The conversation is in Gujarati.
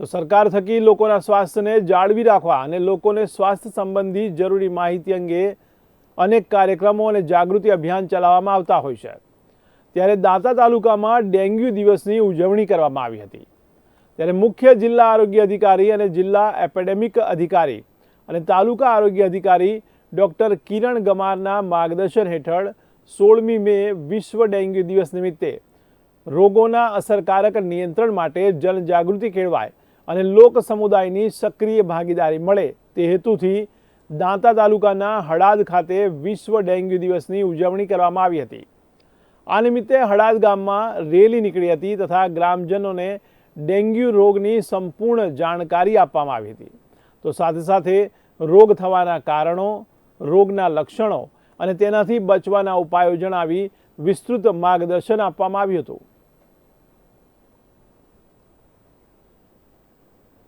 તો સરકાર થકી લોકોના સ્વાસ્થ્યને જાળવી રાખવા અને લોકોને સ્વાસ્થ્ય સંબંધી જરૂરી માહિતી અંગે અનેક કાર્યક્રમો અને જાગૃતિ અભિયાન ચલાવવામાં આવતા હોય છે. ત્યારે દાંતા તાલુકામાં ડેન્ગ્યુ દિવસની ઉજવણી કરવામાં આવી હતી. ત્યારે મુખ્ય જિલ્લા આરોગ્ય અધિકારી અને જિલ્લા એપેડેમિક અધિકારી અને તાલુકા આરોગ્ય અધિકારી ડૉક્ટર કિરણ ગમારના માર્ગદર્શન હેઠળ સોળમી મે વિશ્વ ડેન્ગ્યુ દિવસ નિમિત્તે રોગોના અસરકારક નિયંત્રણ માટે જનજાગૃતિ કેળવાય અને લોક સમુદાયની સક્રિય ભાગીદારી મળે તે હેતુથી દાંતા તાલુકાના હડાદ ખાતે વિશ્વ ડેન્ગ્યુ દિવસની ઉજવણી કરવામાં આવી હતી. આ નિમિત્તે હડાદ ગામમાં રેલી નીકળી હતી તથા ગ્રામજનોને ડેન્ગ્યુ રોગની સંપૂર્ણ જાણકારી આપવામાં આવી હતી. તો સાથે સાથે રોગ થવાના કારણો, રોગના લક્ષણો અને તેનાથી બચવાના ઉપાયો જણાવી વિસ્તૃત માર્ગદર્શન આપવામાં આવ્યું હતું.